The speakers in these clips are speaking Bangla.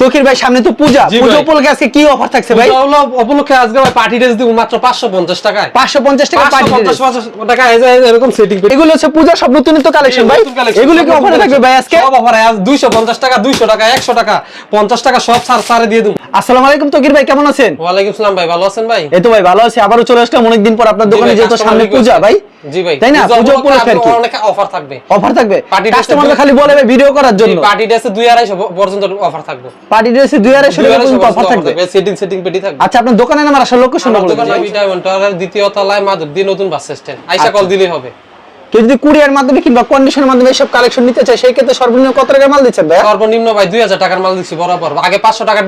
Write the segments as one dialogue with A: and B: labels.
A: তকির ভাই সামনে তো পূজা। পূজা উপলক্ষে আজকে কি অফার থাকছে ভাই?
B: পূজা উপলক্ষে আজকে ভাই পার্টি ড্রেস দিব মাত্র পাঁচশো পঞ্চাশ টাকায়।
A: পাঁচশো পঞ্চাশ টাকা
B: পাঁচশো
A: পাঠিয়ে
B: পঞ্চাশ টাকা এই যে এরকম সেটিং
A: এগুলো হচ্ছে পূজা সব নতুন নতুন কালেকশন ভাই। এগুলো কি অফারে থাকবে ভাই আজকে?
B: সব অফারে আজ দুইশো পঞ্চাশ টাকা দুইশো টাকা একশো টাকা পঞ্চাশ টাকা সব সার সারে দিয়ে দেবো।
A: আসসালামু আলাইকুম তকির ভাই কেমন আছেন?
B: ওয়ালাইকুম সালাম ভাই ভালো আছেন ভাই?
A: এই তো ভাই ভালো আছি। আবারও চলে আসলাম অনেকদিন পর আপনার দোকানে যেহেতু সামনে পূজা ভাই।
B: জি ভাই
A: তাই না?
B: পূজা
A: পূজা উপলক্ষে আর কি
B: অনেক অফার থাকবে।
A: অফার থাকবে?
B: Party dress এ
A: কাস্টমাররা খালি বলে ভিডিও করার জন্য।
B: পার্টি ড্রেসে দুই পর্যন্ত অফার থাকবে।
A: পার্টি ড্রেসে পর্যন্ত অফার থাকবে।
B: সেটিং সেটিং পেটি থাকবে।
A: আচ্ছা আপনার দোকানের নাম আর
B: দোকান দ্বিতীয় তলায় মাধব দিয়ে নতুন বাস স্ট্যান্ড আইসা কল দিলেই হবে।
A: কেউ যদি কুরিয়ার মাধ্যমে কিংবা কন্ডিশনের মাধ্যমে এইসব কালেকশন নিতে চায় সেই ক্ষেত্রে সর্বনিম্ন কত টাকার মাল দিচ্ছেন ভাই
B: সর্বনিম্ন ভাই দুই হাজার টাকার মাল দিচ্ছি বরাবর। আগে পাঁচশো টাকা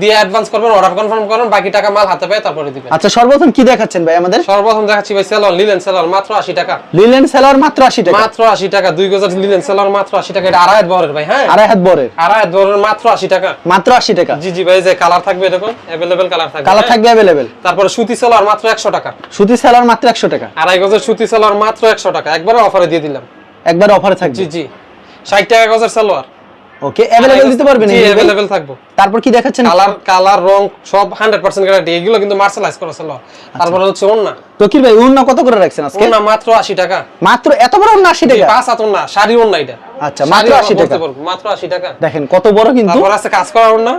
B: দিয়ে অ্যাডভান্স করবেন অর্ডার কনফার্ম করেন বাকি টাকা মাল হাতে পেয়ে তারপরে দিবেন।
A: আচ্ছা সর্বপ্রথম কি দেখাচ্ছেন ভাই আমাদের?
B: সর্বপ্রথম দেখাচ্ছি ভাই সেলর লিলেন সেলর মাত্র আশি টাকা।
A: লিলেন সেলার মাত্র আশি টাকা।
B: মাত্র আশি টাকা দুই গজার লিলেন সেলর মাত্র আশি টাকা। এটা আড়াই হাত বরের ভাই হ্যাঁ?
A: আড়াই হাত বরের।
B: আড়াই হাত বরের মাত্র আশি টাকা।
A: মাত্র আশি টাকা।
B: জি জি ভাই যে কালার থাকবে এরকম অ্যাভেলেবেল কালার থাকবে
A: কালার
B: হ্যাঁ?
A: থাকবে অ্যাভেলেবেল
B: তারপরে সুতি সেলর মাত্র একশো টাকা।
A: সুতি সেলার মাত্র একশো টাকা।
B: আড়াই গজের সুতি সেলর মাত্র একশো টাকা। একবারে অফারে দিয়ে দিলাম।
A: একবার অফারে থাকবে?
B: জি জি। ষাট টাকা গজের সালোয়ার।
A: ওকে অ্যাভেলেবেল দিতে পারবেন
B: জি
A: ভাই?
B: থাকব।
A: তারপর কি দেখাচ্ছেন?
B: কালার কালার রং সব হান্ড্রেড পার্সেন্ট গ্যারান্টি এগুলো কিন্তু মার্শালাইজ করা ছিল তারপরে হচ্ছে ওন্না
A: তকির ভাই উন্ন কত করে রাখছেন আজকে?
B: ওন্না মাত্র আশি টাকা।
A: মাত্র এত বড় আশি
B: জি,
A: টাকা?
B: পাঁচ হাত ওন্না শাড়ি ওন্না এটা।
A: আচ্ছা, মাত্র 80 টাকা।
B: মাত্র আশি টাকা।
A: দেখেন কত বড় কিন্তু।
B: তারপর আছে কাজ করা ওন্না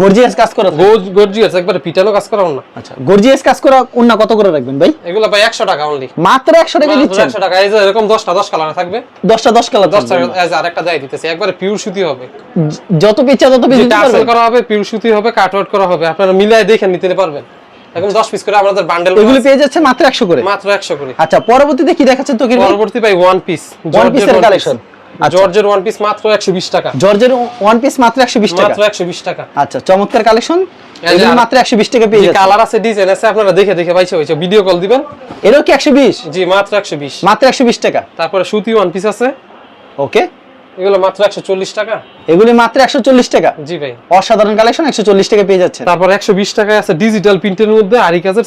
A: গর্জিয়াস কাজ করা
B: গর্জিয়াস একবারে পিটানো কাজ করা ওন্না
A: আচ্ছা গর্জিয়াস কাজ করা কত করে রাখবেন ভাই?
B: এগুলো ভাই একশো টাকা অনলি
A: মাত্র একশো টাকা দিচ্ছেন?
B: একশো টাকা এই যে এরকম দশটা দশ কালার থাকবে।
A: দশটা দশ কালার
B: দশটা এই যে আরেকটা দেয় দিতেছে একবারে পিওর সুতি হবে।
A: যত পিচ্ছা তত
B: করা হবে পিওর সুতি হবে কাট আউট করা হবে আপনারা মিলাই দেখে নিতে পারবেন। এরকম দশ পিস করে আমাদের বান্ডেল
A: এগুলো পেয়ে যাচ্ছে মাত্র একশো করে?
B: মাত্র একশো করে।
A: আচ্ছা পরবর্তীতে কি দেখাচ্ছেন তো কি
B: পরবর্তী ভাই ওয়ান পিস
A: এর collection। আচ্ছা।
B: জর্জের ওয়ান পিস মাত্র একশো বিশ টাকা।
A: জর্জের ওয়ান পিস মাত্র একশো বিশ টাকা?
B: মাত্র একশো বিশ টাকা।
A: আচ্ছা চমৎকার কালেকশন এগুলো মাত্র একশো বিশ টাকা পেয়ে যাচ্ছে।
B: কালার আছে ডিজাইন আছে আপনারা দেখে দেখে পাইছে ভিডিও কল দিবেন।
A: এরও কি একশো বিশ?
B: জি মাত্র একশো বিশ।
A: মাত্র একশো বিশ টাকা।
B: তারপরে সুতি ওয়ান পিস আছে।
A: ওকে।
B: এগুলো মাত্র একশো চল্লিশ টাকা।
A: এগুলি মাত্র একশো চল্লিশ টাকা।
B: জি ভাই।
A: অসাধারণ কালেকশন একশো চল্লিশ টাকা পেয়ে যাচ্ছেন।
B: তারপর একশো বিশ টাকায় আছে ডিজিটাল প্রিন্টের মধ্যে আরি কাজের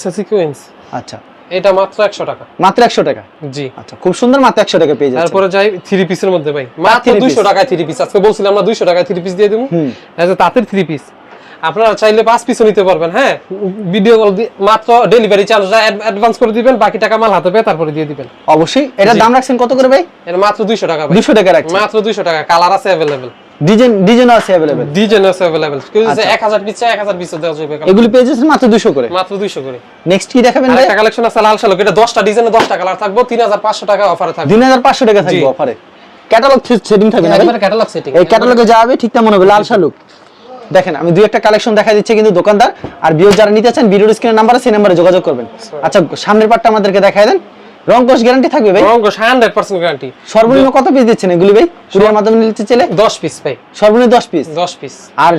A: আচ্ছা।
B: এটা মাত্র একশো টাকা।
A: মাত্র একশো টাকা?
B: জি।
A: আচ্ছা খুব সুন্দর মাত্র একশো টাকা পেয়ে যাচ্ছেন।
B: তারপরে যাই থ্রি পিসের মধ্যে ভাই। মাত্র
A: three piece।
B: দুইশো টাকায় থ্রি পিস আজকে বলছিলাম টাকায় থ্রি পিস দিয়ে দেবো। তাঁতের থ্রি পিস আপনারা চাইলে পাঁচ পিসও নিতে পারবেন হ্যাঁ? ভিডিও কল মাত্র ডেলিভারি চার্জটা অ্যাডভান্স করে দিবেন বাকি টাকা মাল হাতে পেয়ে তারপরে দিয়ে দিবেন।
A: অবশ্যই। এটার দাম রাখছেন কত করে ভাই?
B: এর মাত্র দুইশো টাকা ভাই।
A: দুশো টাকা রাখছেন।
B: মাত্র দুইশো টাকা। কালার আছে অ্যাভেলেবেল
A: ডিজাইন ডিজাইন আছে অ্যাভেলেবেল
B: ডিজাইন আছে অ্যাভেলেবেল কেউ যদি
A: আচ্ছা।
B: এক হাজার পিস চায় এক হাজার পিস দেওয়া যাবে।
A: এগুলি পেয়ে যাচ্ছেন মাত্র দুশো করে।
B: মাত্র দুইশো করে।
A: নেক্সট কি দেখাবেন ভাই?
B: আরেকটা কালেকশন আছে লাল শালক। এটা দশটা ডিজাইনে দশটা কালার থাকব। তিন হাজার পাঁচশো টাকা অফারে থাকবে।
A: তিন হাজার পাঁচশো টাকা থাকবে অফারে ক্যাটালগ সেটিং থাকবে না ভাই?
B: ক্যাটালগ সেটিং
A: এই ক্যাটালগে যাবে ঠিক তেমন হবে। লাল শালুক। দেখেন আমি দুই একটা কালেকশন দেখা দিচ্ছে কিন্তু দোকানদার। আর বিও যারা নিতে চান ভিডিওর স্ক্রিনের নাম্বার আছে সেই নাম্বারে যোগাযোগ করবেন। আচ্ছা সামনের পার্টটা আমাদেরকে দেখায় দেন। রং কোর্স গ্যারান্টি থাকবে ভাই?
B: হান্ড্রেড পার্সেন্ট গ্যারান্টি
A: সর্বনিম্ন কত পিস দিচ্ছেন এগুলি ভাই? কুরিয়ার মাধ্যমে নিতে
B: পিস ভাই।
A: সর্বনিম্ন দশ পিস
B: দশ পিস
A: আর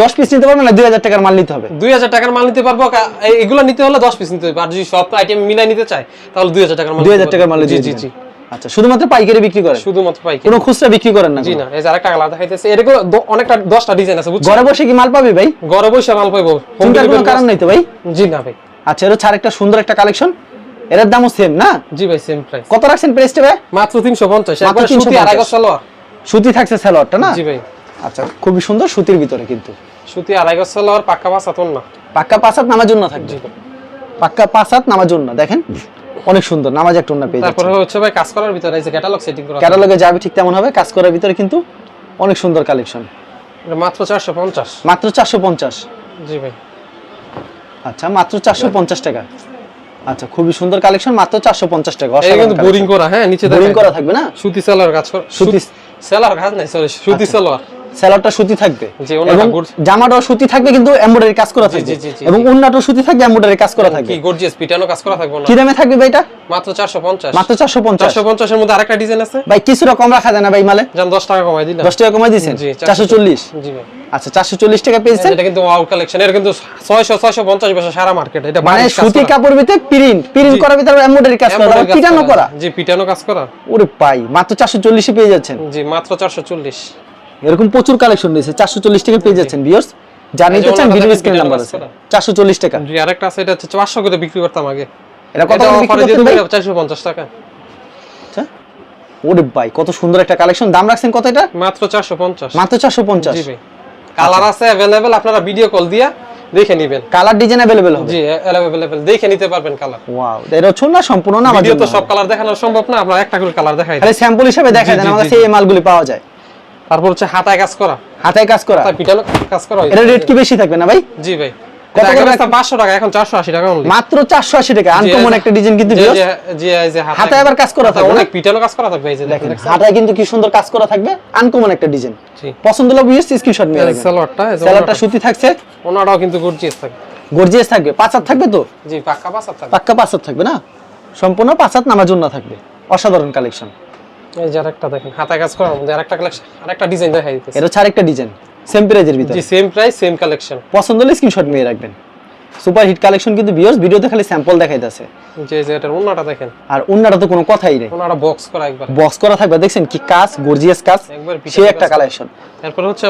A: দশ পিস নিতে না দুই হাজার টাকার মাল নিতে হবে।
B: দুই হাজার টাকার মাল নিতে পারব এগুলো নিতে হলে দশ পিস নিতে হবে। আর যদি সব আইটেম মিলাই নিতে তাহলে দুই হাজার টাকার মাল
A: টাকার মাল
B: জি জি জি।
A: আচ্ছা শুধুমাত্র পাইকারি বিক্রি করেন?
B: শুধুমাত্র পাই
A: কোনো খুচরা বিক্রি করেন না
B: জি? না এই যে আরেকটা কালার দেখাইতেছে। এরকম অনেকটা দশটা ডিজাইন আছে বুঝছেন?
A: ঘরে বসে কি মাল পাবি ভাই?
B: ঘরে বসে মাল
A: কোনো কারণ নেই তো ভাই?
B: জি না ভাই।
A: আচ্ছা এর ছাড় একটা সুন্দর একটা কালেকশন এর দামও সেম না?
B: জি ভাই সেম প্রাইস
A: কত রাখছেন প্রাইসটা ভাই?
B: মাত্র তিনশো পঞ্চাশ
A: মাত্র
B: একবার সুতি আড়াই গজ সালোয়ার।
A: সুতি থাকছে স্যালোয়ারটা না?
B: জি ভাই।
A: আচ্ছা খুবই সুন্দর সুতির ভিতরে কিন্তু।
B: সুতি আড়াই গজ সালোয়ার পাক্কা আতন না
A: পাক্কা পাঁচাত নামার জন্য থাকবে। পাক্কা পাঁচাত নামার জন্য দেখেন? অনেক সুন্দর নামাজ একটা অন্য পেয়ে
B: তারপরে হচ্ছে ভাই কাজ করার ভিতরে এই যে ক্যাটালগ সেটিং করা
A: ক্যাটালগে যাবে ঠিক তেমন হবে কাজ করার ভিতরে কিন্তু অনেক সুন্দর কালেকশন
B: মাত্র চারশো পঞ্চাশ।
A: মাত্র চারশো পঞ্চাশ।
B: জি ভাই।
A: আচ্ছা মাত্র চারশো পঞ্চাশ টাকা। আচ্ছা খুবই সুন্দর কালেকশন মাত্র চারশো পঞ্চাশ টাকা।
B: এটা কিন্তু বোরিং করা হ্যাঁ নিচে
A: বোরিং করা থাকবে না?
B: সুতি সেলার কাজ কর
A: সুতি-
B: সেলার কাজ নাই সরি সুতি
A: আচ্ছা।
B: সেলার
A: স্যালোয়ারটা সুতি থাকবে। এবং জামাটাও সুতি থাকবে কিন্তু এমব্রয়ডারি কাজ করা থাকবে। এবং
B: জি।
A: উন্নাটাও সুতি থাকবে এমব্রয়ডারি কাজ করা থাকবে।
B: কি গর্জিয়াস পিটানো কাজ করা থাকবে না
A: কি দামে থাকবে ভাই এটা?
B: মাত্র চারশো পঞ্চাশ।
A: মাত্র চারশো পঞ্চাশ।
B: চারশো পঞ্চাশের মধ্যে আরেকটা ডিজাইন আছে?
A: ভাই কিছুটা কম রাখা যায় না ভাই মালে।
B: যেন দশ টাকা কমাই দিলাম।
A: দশ টাকা কমাই দিয়েছেন?
B: জি
A: চারশো চল্লিশ।
B: জি ভাই।
A: আচ্ছা চারশো চল্লিশ টাকা পেয়েছেন?
B: এটা কিন্তু ওয়াও কালেকশন এটা কিন্তু ছয়শো ছয়শো পঞ্চাশ বছর সারা মার্কেট এটা
A: মানে সুতি কাপড় ভিতরে প্রিন্ট প্রিন্ট
B: জি।
A: করার ভিতরে এমব্রয়ডারি কাজ করা
B: Embroidery
A: পিটানো করা।
B: জি পিটানো কাজ করা।
A: ওরে পাই মাত্র চারশো চল্লিশে পেয়ে যাচ্ছেন।
B: জি মাত্র চারশো চল্লিশ।
A: এরকম প্রচুর কালেকশন রয়েছে। চারশো চল্লিশ টাকা পেয়ে যাচ্ছেন বিয়ার্স যা নিতে চান ভিডিও স্ক্রিন নাম্বার আছে চারশো চল্লিশ টাকা।
B: জি আরেকটা আছে এটা হচ্ছে পাঁচশো করে বিক্রি করতাম আগে।
A: এটা কত
B: অফারে দিয়ে? দেবো চারশো পঞ্চাশ টাকা।
A: আচ্ছা। ওরে ভাই কত সুন্দর একটা কালেকশন দাম রাখছেন কত এটা?
B: মাত্র চারশো পঞ্চাশ।
A: মাত্র চারশো পঞ্চাশ।
B: জি ভাই। কালার আছে অ্যাভেলেবেল আপনারা ভিডিও কল দিয়া দেখে নেবেন।
A: কালার ডিজাইন অ্যাভেলেবেল হবে?
B: জি অ্যাভেলেবেল দেখে নিতে পারবেন কালার
A: ওয়াও এটা হচ্ছে না সম্পূর্ণ না
B: ভিডিও তো সব কালার দেখানো সম্ভব না আমরা একটা করে কালার দেখাই
A: তাহলে স্যাম্পল হিসেবে দেখা
B: জি,
A: দেন আমাদের সেই মালগুলি পাওয়া যায়।
B: তারপর হচ্ছে হাতায় কাজ করা।
A: হাতায় কাজ করা?
B: পিটানো কাজ করা
A: এটা রেট কি বেশি থাকবে না ভাই?
B: জি ভাই।
A: কত
B: কত
A: করে
B: করে
A: রাখেন?
B: 500 টাকা এখন টাকা
A: মাত্র টাকা। আনকমন একটা ডিজাইন কিন্তু
B: জি
A: viewers।
B: জি এই যে হাতায়।
A: হাতায় আবার কাজ করা থাকবে
B: অনেক
A: না?
B: কাজ করা থাকবে এই যে
A: দেখেন
B: দেখেন
A: হাতায় কিন্তু কি সুন্দর কাজ করা থাকবে? আনকমন একটা ডিজাইন পছন্দ হলে স্ক্রিনশট নিয়ে রাখবেন
B: সালোয়ারটা এই যে
A: স্যালাডটা
B: ওনাটা-
A: সুতি থাকছে।
B: ওনাটাও কিন্তু গর্জিয়াস থাকে
A: গর্জিয়াস থাকবে। পাঁচ থাকবে তো?
B: জি পাক্কা বাসা থাকে
A: পাক্কা পাঁচ থাকবে না? সম্পূর্ণ পাঁচ হাত নামার জন্য থাকবে। অসাধারণ কালেকশন
B: এই যে আরেকটা দেখেন হাতায় কাজ করার মধ্যে আরেকটা কালেকশন আরেকটা ডিজাইন দেখাই দিতেছি।
A: এটা হচ্ছে আরেকটা ডিজাইন সেম প্রাইজের ভিতরে।
B: জি সেম প্রাইস সেম কালেকশন
A: পছন্দ হলে স্ক্রিনশট নিয়ে রাখবেন। সুপার হিট কালেকশন কিন্তু ভিউয়ার্স ভিডিওতে খালি স্যাম্পল দেখাইতেছে।
B: এটার ওনাটা দেখেন।
A: আর তো কোনো কথাই নেই।
B: বক্স করা একবার।
A: বক্স করা থাকবে দেখছেন কি কাজ গর্জিয়াস কাজ সে একটা কালেকশন
B: তারপর হচ্ছে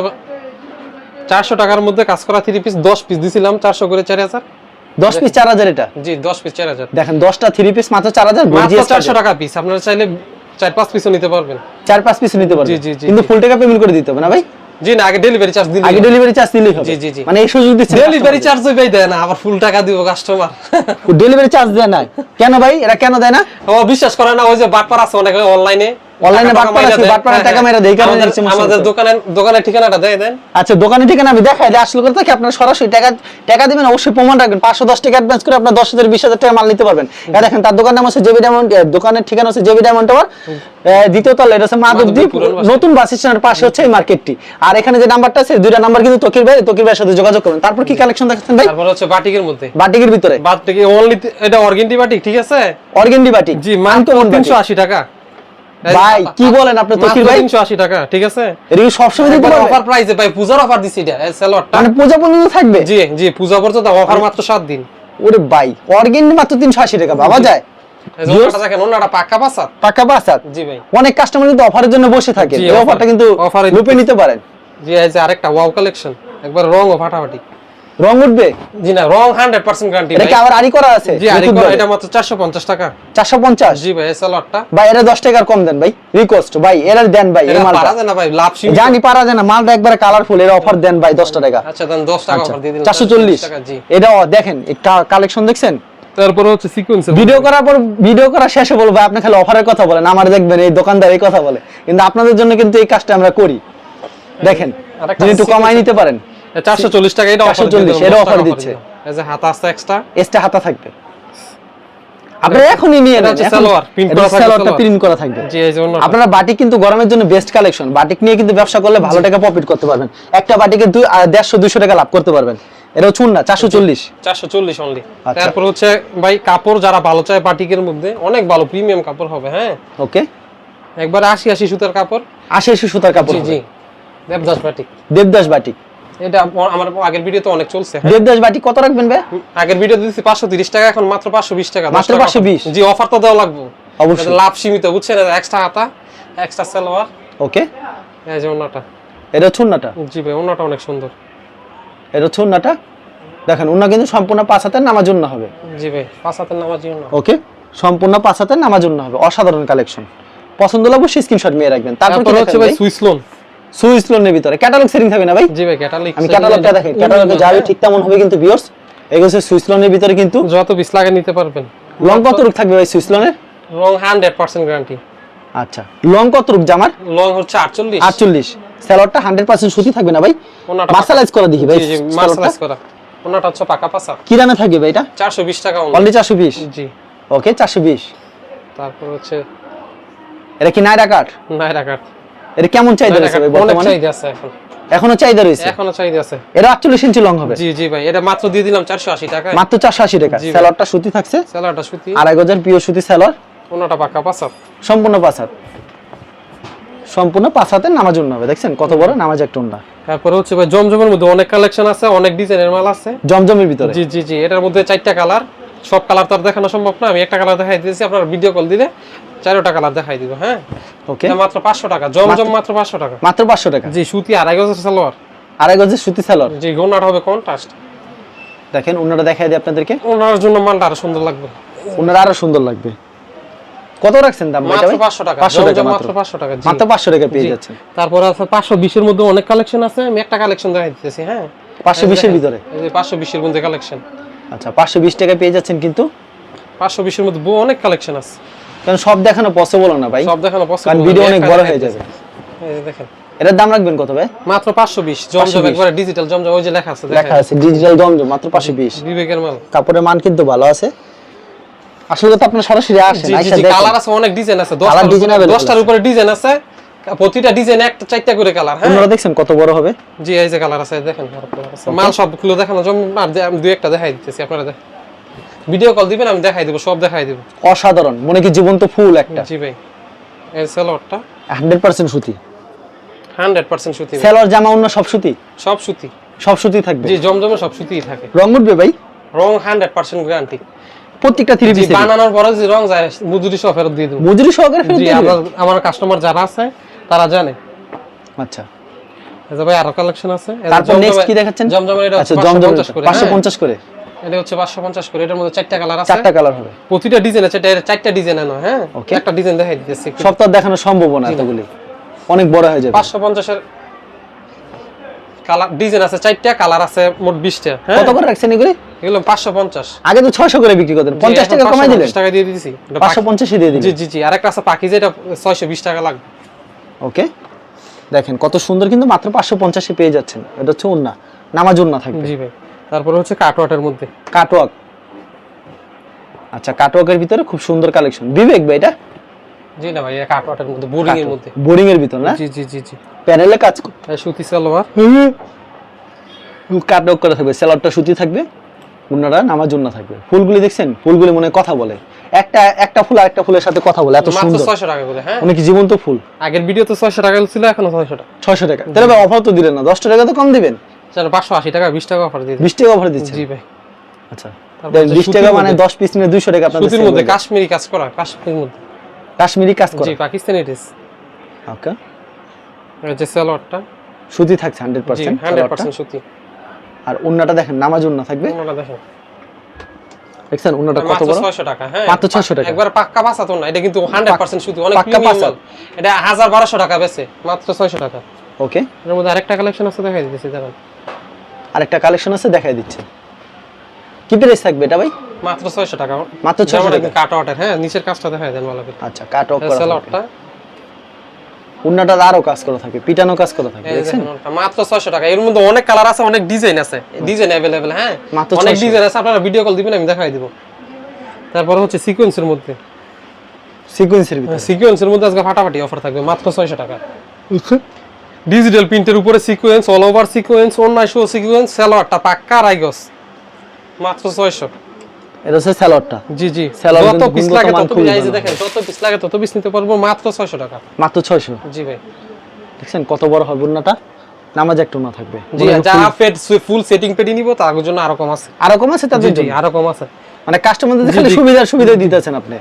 B: চারশো টাকার মধ্যে কাজ করা থ্রি পিস দশ পিস দিছিলাম চারশো করে চার হাজার।
A: দশ পিস চার হাজার এটা?
B: জি দশ পিস চার হাজার।
A: দেখেন দশটা থ্রি পিস মাত্র চার হাজার
B: চারশো টাকা পিস আপনারা চাইলে চার পাঁচ পিসও নিতে পারবেন।
A: চার পাঁচ পিসও নিতে পারবেন?
B: জি, জি, জি,
A: কিন্তু ফুল টাকা পেমেন্ট করে দিতে হবে না ভাই?
B: জি না আগে ডেলিভারি চার্জ দিন
A: আগে ডেলিভারি চার্জ দিলেই হবে।
B: জি, জি, জি।
A: মানে এই সুযোগ দিচ্ছে
B: ডেলিভারি চার্জ ভাই দেয় না আবার ফুল টাকা দিব কাস্টমার
A: ডেলিভারি চার্জ দেয় না কেন ভাই? এরা কেন দেয় না?
B: ও বিশ্বাস করে না ওই যে বাটপার আছে অনেক অনলাইনে
A: বাটপারের টাকা মেরে দেয়, এই কারণে
B: আমাদের। দোকানের দোকানের ঠিকানাটা দেয় দেন।
A: আচ্ছা দোকানে ঠিকানা আমি দেখাই দিই আসলে কথা কি আপনার সরাসরি টাকা টাকা দিবেন অবশ্যই প্রমাণ রাখবেন। পাঁচশো দশ টাকা অ্যাডভান্স করে আপনার দশ হাজার বিশ হাজার টাকা মাল নিতে পারবেন। এটা দেখেন তার দোকানের নাম হচ্ছে জেবি ডায়মন্ড দোকানের ঠিকানা হচ্ছে জেবি ডায়মন্ড টাওয়ার দ্বিতীয় তলা এটা মাধবদ্বীপ। নতুন বাস স্ট্যান্ডের পাশে হচ্ছে এই মার্কেটটি। আর এখানে যে নাম্বারটা আছে দুইটা নাম্বার কিন্তু তকির ভাই তকির ভাইয়ের সাথে যোগাযোগ করবেন। তারপর কি কালেকশন দেখাচ্ছেন ভাই?
B: তারপর হচ্ছে বাটিকের মধ্যে।
A: বাটিকের ভিতরে।
B: বাটিক অনলি এটা অর্গেন্ডি বাটিক ঠিক আছে?
A: Organdie batik.
B: জি মাত্র
A: Uncommon
B: তিনশো
A: বাটিক।
B: আশি টাকা।
A: ভাই, কি বলেন আপনি তকির ভাই?
B: তিনশো আশি টাকা ঠিক আছে?
A: এটা কি সবসময় দিতে পারবে?
B: অফার প্রাইসে ভাই পূজার অফার দিছি এটা
A: মানে পূজা পর্যন্ত থাকবে?
B: জি জি পূজা পর্যন্ত অফার মাত্র সাত দিন।
A: ওরে ভাই অর্গেন্ডি মাত্র তিনশো আশি টাকা ভাবা যায়? অনেক কাস্টমার কিন্তু অফারের জন্য বসে থাকে। অফারটা কিন্তু নিতে পারেন।
B: জি আরেকটা ওয়াও কালেকশন একবার রং ও ফাটাফাটি।
A: রং উঠবে?
B: জি না রং হান্ড্রেড পার্সেন্ট গ্যারান্টি
A: এটা কি আবার আরি করা আছে?
B: জি আর এটা মাত্র চারশো পঞ্চাশ টাকা।
A: চারশো পঞ্চাশ?
B: জি ভাই
A: ভাই এরা টাকার কম দেন ভাই রিকোয়েস্ট ভাই এরা দেন ভাই এই মালটা।
B: পারা যায় না ভাই লাভ।
A: জানি পারা যায় না মালটা একবারে কালারফুল এর অফার দেন ভাই দশটা টাকা।
B: আচ্ছা দেন দশ টাকা অফার দিয়ে দিলাম
A: চারশো চল্লিশ।
B: টাকা জি।
A: এটা দেখেন কালেকশন দেখছেন?
B: তারপরে হচ্ছে সিকোয়েন্সের
A: ভিডিও করার পর ভিডিও করা শেষে বলব ভাই আপনি খালি অফারের কথা বলেন আমার দেখবেন এই দোকানদার এই কথা বলে। কিন্তু আপনাদের জন্য কিন্তু এই কাজটা আমরা করি। দেখেন একটু কমাই নিতে পারেন।
B: চারশো চল্লিশ টাকা এটা অফার
A: 440 এটা offer দিচ্ছে।
B: এই যে হাতা আছে এক্সট্রা
A: এক্সট্রা হাতা থাকবে। এখনই নিয়ে নেন
B: সালোয়ার,
A: এটা
B: করা থাকবে
A: সালোয়ারটা প্রিন্ট করা থাকবে।
B: জি এই যে অন্য
A: আপনারা বাটিক কিন্তু গরমের জন্য বেস্ট কালেকশন বাটিক নিয়ে কিন্তু ব্যবসা করলে ভালো টাকা প্রফিট করতে পারবেন। একটা বাটিকে দুই দেড়শো দুইশো টাকা লাভ করতে পারবেন। এটাও চুন না চারশো চল্লিশ।
B: চারশো চল্লিশ অনলি। তারপর হচ্ছে ভাই কাপড় যারা ভালো চায় বাটিকের মধ্যে অনেক ভালো প্রিমিয়াম কাপড় হবে হ্যাঁ?
A: ওকে।
B: একবার আশি আশি সুতার কাপড়।
A: আশি আশি সুতার কাপড়
B: জি জি। দেবদাস বাটিক।
A: দেবদাস বাটিক।
B: এটা আমার আগের ভিডিওতে অনেক চলছে।
A: দেবদাস বাটিক কত রাখবেন ভাই?
B: আগের ভিডিও দিচ্ছি পাঁচশো তিরিশ টাকা এখন মাত্র পাঁচশো বিশ টাকা
A: মাত্র 520
B: জি অফার। তো দেওয়া লাগবে।
A: অবশ্যই।
B: লাভ সীমিত বুঝছেন? এক্সট্রা হাতা এক্সট্রা সালোয়ার।
A: ওকে।
B: এই যে ওনাটা
A: এটা ছুন্নাটা?
B: জি ভাই ওনাটা অনেক সুন্দর।
A: এটা ছুন্নাটা? দেখেন উন্না কিন্তু সম্পূর্ণ পাঁচ হাতের নামার জন্য হবে।
B: জি ভাই পাঁচ হাতের নামাজ না
A: ওকে সম্পূর্ণ পাঁচ হাতের নামার জন্য হবে। অসাধারণ কালেকশন পছন্দ অবশ্যই স্ক্রিনশট নিয়ে রাখবেন। তারপর
B: তারপর হচ্ছে ভাই সুইস লোন
A: সুইস লোনের ভিতরে। ক্যাটালগ সেটিং থাকবে না ভাই?
B: জি ভাই ক্যাটালিক
A: আমি ক্যাটালগটা দেখেন। ক্যাটালগে যাবে ঠিক তেমন হবে কিন্তু ভিউয়ার্স এগুলো হচ্ছে সুইস লোনের ভিতরে কিন্তু
B: যত পিস লাগে নিতে পারবেন।
A: লং কত রূপ থাকবে ভাই সুইস লোনের
B: হান্ড্রেড পার্সেন্ট গ্যারান্টি
A: আচ্ছা লং কত রূপ জামার?
B: লং হচ্ছে আটচল্লিশ।
A: আটচল্লিশ। স্যালোয়ারটা হান্ড্রেড পার্সেন্ট সুতি থাকবে না ভাই?
B: ওনাটা
A: মার্শালাইজ করা দেখি ভাই
B: জি জি। মার্শালাইজ করা। ওনাটা হচ্ছে পাকা পাসা
A: কি দামে থাকবে ভাই এটা?
B: চারশো বিশ টাকা only।
A: অনলি চারশো বিশ?
B: জি।
A: ওকে চারশো বিশ।
B: তারপর হচ্ছে
A: এটা কি নাইরা কাঠ
B: নাইরা কাট
A: এটা কেমন চাহিদা রয়েছে ভাই বর্তমানে?
B: চাহিদা আছে এখন।
A: এখনও চাহিদা রয়েছে?
B: এখনও চাহিদা আছে।
A: এটা আটচল্লিশ ইঞ্চি লং হবে।
B: জি জি ভাই এটা মাত্র দিয়ে দিলাম চারশো আশি টাকা
A: মাত্র চারশো আশি টাকা।
B: জি
A: সুতি থাকছে।
B: সুতি।
A: আড়াই গজার পিও সুতি
B: ওনাটা পাকা পাসা
A: সম্পূর্ণ পাঁচ হাত সম্পূর্ণ নামাজ জন্য হবে দেখছেন? কত বড় নামাজ একটা উন্না
B: তারপরে হচ্ছে ভাই জমজমের মধ্যে অনেক কালেকশন আছে অনেক ডিজাইনের মাল আছে।
A: জমজমের ভিতরে।
B: জি জি জি এটার মধ্যে চারটা কালার সব কালার তো আর দেখানো সম্ভব না। আমি একটা কালার দেখাই দিয়েছি আপনার ভিডিও কল দিলে চারোটা কালার দেখাই দিব হ্যাঁ?
A: ওকে
B: মাত্র পাঁচশো টাকা জমজম মাত্র পাঁচশো টাকা।
A: মাত্র পাঁচশো টাকা?
B: জি সুতি আড়াই গজের সালোয়ার।
A: আড়াই গজের সুতি স্যালোয়ার
B: জি গোনাটা হবে কন্ট্রাস্ট
A: দেখেন দেখাই দিই আপনাদেরকে।
B: ওনার জন্য মালটা আরও সুন্দর লাগবে।
A: উন্নাটা আরও সুন্দর লাগবে। কত রাখছেন দাম
B: মাত্র 500 টাকা
A: 500 টাকা মাত্র
B: মাত্র 500 টাকা
A: মাত্র 500 টাকা পেয়ে যাচ্ছেন।
B: তারপরে আছে 520 এর মধ্যে অনেক কালেকশন আছে আমি একটা কালেকশন দেখাই দিতেছি হ্যাঁ?
A: 520 এর ভিতরে?
B: এই যে 520 এর মধ্যে কালেকশন
A: আচ্ছা 520 টাকা পেয়ে যাচ্ছেন কিন্তু?
B: 520 এর মধ্যে অনেক কালেকশন আছে।
A: কারণ সব দেখানো পসিবল না ভাই।
B: সব দেখানো পসিবল
A: কারণ ভিডিও অনেক বড় হয়ে যাবে।
B: এই যে দেখেন।
A: এটার দাম রাখবেন কত ভাই?
B: মাত্র 520 জমজম একবারে ডিজিটাল জমজম ওই যে লেখা আছে
A: লেখা আছে ডিজিটাল জমজম মাত্র 520
B: বিবেকের মাল।
A: কাপড়ের মান কিন্তু ভালো আছে। আসলে তো আপনার সরাসরি আসেন
B: জি
A: দেখেন।
B: কালার আছে অনেক ডিজাইন আছে।
A: Colour
B: 10টার
A: design
B: উপরে
A: available
B: 10টার উপরে ডিজাইন আছে। প্রতিটা ডিজাইন একটা চারটা করে কালার হ্যাঁ?
A: আপনারা দেখছেন কত বড় হবে?
B: জি এই যে কালার আছে দেখেন আছে। মাল সবগুলো দেখানো জম আর দুই একটা দেখাই দিতেছি আপনারা দেখ ভিডিও কল দিবেন আমি দেখাই দেব সব দেখাই দেব।
A: অসাধারণ মনে কি জীবন্ত ফুল একটা।
B: জি ভাই এই সেলোয়ারটা।
A: 100% সুতি।
B: 100% সুতি
A: সেলর জামা অন্য সব সুতি?
B: সব সুতি।
A: সব সুতি থাকবে?
B: জি জমজমে সব সুতিই থাকে।
A: রং উঠবে ভাই?
B: রং 100% গ্যারান্টি
A: প্রত্যেকটা থ্রি পিস
B: বানানোর পরে যে রং যায় মজুরি সহ ফেরত দিয়ে দেব।
A: মজুরি সহকারে ফেরত দিয়ে?
B: আমার আমার কাস্টমার যারা আছে তারা জানে।
A: আচ্ছা।
B: যে ভাই আরও কালেকশন আছে।
A: তারপর নেক্সট কি দেখাচ্ছেন?
B: জমজমের এটা
A: আচ্ছা জমজম
B: 550 করে।
A: 550 করে।
B: এটা হচ্ছে 550 করে এটার মধ্যে চারটা কালার আছে।
A: চারটা কালার হবে।
B: প্রতিটা ডিজাইন আছে এটা চারটা ডিজাইন নয় হ্যাঁ. একটা ডিজাইন দেখাই দিতেছি
A: আর দেখানো সম্ভব না এতগুলি। অনেক বড় হয়ে যাবে।
B: 550 এর কালার ডিজাইন আছে চারটা কালার আছে মোট 20টা হ্যাঁ?
A: কত করে রাখছেন এগুলি?
B: এগুলো 550
A: আগে তো 600 করে বিক্রি করতেন। 50 টাকা কমাই দিলেন।
B: টাকা দিয়ে দিয়েছি এটা পাখি-
A: 550 এ দিয়ে
B: জি
A: দিলেন।
B: জি জি আরেকটা আছে পাখি যেটা 620 টাকা লাগবে।
A: ওকে। দেখেন কত সুন্দর কিন্তু মাত্র 550 এ পেয়ে যাচ্ছেন। এটা হচ্ছে উন্না নামাজ উন্না থাকবে।
B: জি ভাই। তারপরে হচ্ছে কাটওয়াটের মধ্যে।
A: কাটওয়ার্ক। আচ্ছা কাটওয়ার্কের ভিতরে খুব সুন্দর কালেকশন। বিবেক ভাই এটা?
B: জি না ভাই এটা কাটওয়াটের মধ্যে বোরিং এর মধ্যে।
A: বোরিং এর ভিতর না?
B: জি জি জি জি।
A: প্যানেলে কাজ
B: সুতি সালোয়ার।
A: কাটওয়ার্ক করা থাকবে সেলারটা সুতি থাকবে উন্নাটা নামাজ উন্না থাকবে। ফুলগুলি দেখছেন? ফুলগুলি মনে হয় কথা বলে। একটা একটা ফুল আরেকটা ফুলের সাথে কথা বলে এত সুন্দর।
B: 600 টাকা করে হ্যাঁ?
A: অনেক জীবন্ত ফুল।
B: আগের ভিডিও তো 600 টাকা ছিল এখনও 600 টাকা।
A: ছয়শো টাকা। তাহলে অফার তো দিলেন না। দশটা টাকা তো কম দিবেন।
B: চলো 580 টাকা 20 টাকা অফার
A: টাকা অফার
B: জি ভাই।
A: আচ্ছা।
B: তারপর
A: দেন
B: হচ্ছে
A: বিশ
B: সুতির
A: টাকা মানে
B: মধ্যে।
A: দশ পিস নিয়ে দুইশো টাকা আপনাদের
B: সুতির মধ্যে কাশ্মীরি কাজ করা কাশ্মীরের মধ্যে।
A: কাশ্মীরি কাজ করা।
B: জি পাকিস্তানি ড্রেস
A: ওকে।
B: যে সালোয়ারটা।
A: সুতি থাকছে হান্ড্রেড
B: জি
A: পার্সেন্ট
B: 100% সুতি।
A: আর দেখেন নামাজ উন্না থাকবে।
B: দেখেন।
A: দেখছেন কত বড়?
B: 600 টাকা হ্যাঁ।
A: মাত্র 600 টাকা।
B: একবার পাক্কা বাসা তো না এটা কিন্তু 100% সুতি অনেক
A: পাক্কা
B: এটা 1200 টাকা বেচে মাত্র 600 টাকা।
A: ওকে।
B: এর মধ্যে আরেকটা কালেকশন আছে দেখাই দিতেছি দেখেন
A: আরেকটা কালেকশন আছে দেখাই দিচ্ছে কি প্রাইস থাকবে এটা ভাই
B: মাত্র 600 টাকা
A: মাত্র 600 টাকা।
B: কাট অর্ডার হ্যাঁ নিচের কাজটা দেখাই দেন ভালো করে
A: আচ্ছা কাট অফ করা থাকবে
B: সালোয়ারটা
A: উন্নাটা আরো কাজ করা থাকে পিটানো কাজ করা থাকে
B: এই
A: দেখছেন
B: দেখেন ওটা, মাত্র 600 টাকা এর মধ্যে অনেক কালার আছে অনেক ডিজাইন আছে ডিজাইন अवेलेबल হ্যাঁ
A: মাত্র
B: অনেক
A: 600
B: ডিজাইন আছে আপনারা ভিডিও কল দিবেন আমি দেখাই দিব তারপর হচ্ছে সিকোয়েন্সের মধ্যে
A: সিকোয়েন্সের ভিতরে
B: সিকোয়েন্সের মধ্যে আজকে ফাটাফাটি অফার থাকবে মাত্র 600 টাকা ডিজিটাল প্রিন্টের উপরে সিকোয়েন্স অল ওভার সিকোয়েন্স অন্যায় শো সিকোয়েন্স সালোয়ারটা পাক্কা রাইগস মাত্র 600
A: এটা হচ্ছে স্যালাডটা
B: জি জি। যত পিস লাগে তত
A: খুবই
B: এই যে
A: ভালো।
B: দেখেন যত পিস লাগে তত পিস নিতে পারব মাত্র 600 টাকা।
A: মাত্র ছয়শো।
B: জি ভাই।
A: দেখছেন কত বড় হবে উন্নাটা নামাজ একটা উন্না থাকবে।
B: জি যারা ফুল সেটিং নিব তার জন্য আরও কম আছে।
A: আরও কম আছে জন্য?
B: আরও কম আছে।
A: মানে কাস্টমারদের খালি সুবিধা দিতেছেন আপনি।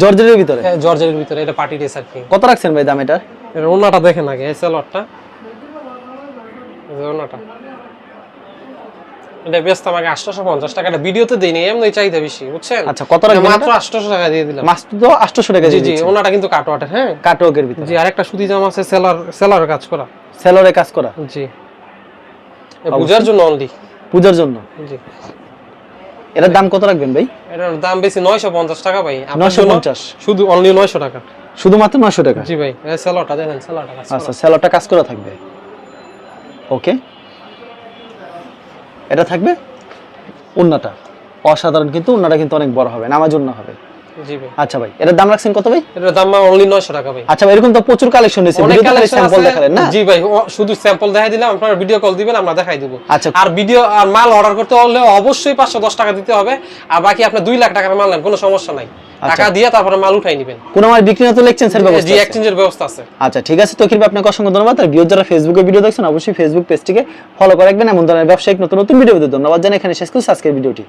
A: জর্জের ভিতরে?
B: হ্যাঁ, ভিতরে এটা পার্টি ড্রেস আর কি।
A: কত রাখছেন ভাই দাম এটা
B: এর ওনাটা দেখেন আগে এই সালোয়ারটা। ওনাটা এটা ব্যস্ত আমাকে আটশোশো পঞ্চাশ টাকা। এটা ভিডিওতে দিই নি এমনি চাইতে বেশি বুঝছেন?
A: আচ্ছা, কত রাখবেন
B: মাত্র আটশোশো টাকা দিয়ে দিলাম।
A: মাছ তো আটশোশো টাকা
B: জি জি ওনাটা কিন্তু কাটওয়াটের হ্যাঁ?
A: কাটওয়ার্কের ভিতরে।
B: জি আরেকটা সুতি জামা আছে সেলার সেলার কাজ করা।
A: সেলরে কাজ করা?
B: জি। এ পূজার জন্য অনলি
A: পূজার জন্য?
B: জি।
A: এটার দাম কত রাখবেন ভাই?
B: এটার দাম বেশি নয়শো পঞ্চাশ টাকা ভাই।
A: নয়শো পঞ্চাশ।
B: শুধু অনলি নয়শো টাকা।
A: শুধুমাত্র নয়শো টাকা?
B: জি ভাই স্যালোটা দেখেন স্যালোটা।
A: আচ্ছা স্যালোটা কাজ করা থাকবে। ওকে। এটা থাকবে উন্নাটা। অসাধারণ কিন্তু উন্নাটা কিন্তু অনেক বড় হবে নামাজ উন্না হবে।
B: জি ভাই।
A: আচ্ছা ভাই এটার দাম রাখছেন কত ভাই?
B: এটার দাম অনলি নয়শো টাকা ভাই।
A: আচ্ছা এরকম তো প্রচুর কালেকশন
B: অনেক কালেকশন
A: স্যাম্পল দেখালেন না?
B: জি ভাই শুধু স্যাম্পল দেখাই দিলাম আপনারা ভিডিও কল দিবেন আমরা দেখাই দিব।
A: আচ্ছা।
B: আর ভিডিও আর মাল অর্ডার করতে হলে অবশ্যই পাঁচশো দশ টাকা দিতে হবে। আর বাকি আপনি দুই লাখ টাকার মাল নেন কোনো সমস্যা নাই। টাকা দিয়ে তারপরে মাল উঠাই নেবেন।
A: কোন আমার বিক্রি না তো এক্সচেঞ্জের ব্যবস্থা
B: জি। এক্সচেঞ্জের ব্যবস্থা আছে।
A: আচ্ছা ঠিক আছে তকির ভাই আপনাকে অসংখ্য ধন্যবাদ। আর ভিউ যারা ফেসবুকে ভিডিও দেখছেন অবশ্যই ফেসবুক পেজটিকে ফলো করে রাখবেন। এমন ধরনের ব্যবসায়িক নতুন নতুন ভিডিও ধন্যবাদ জানাই এখানে শেষ করছি আজকের ভিডিওটি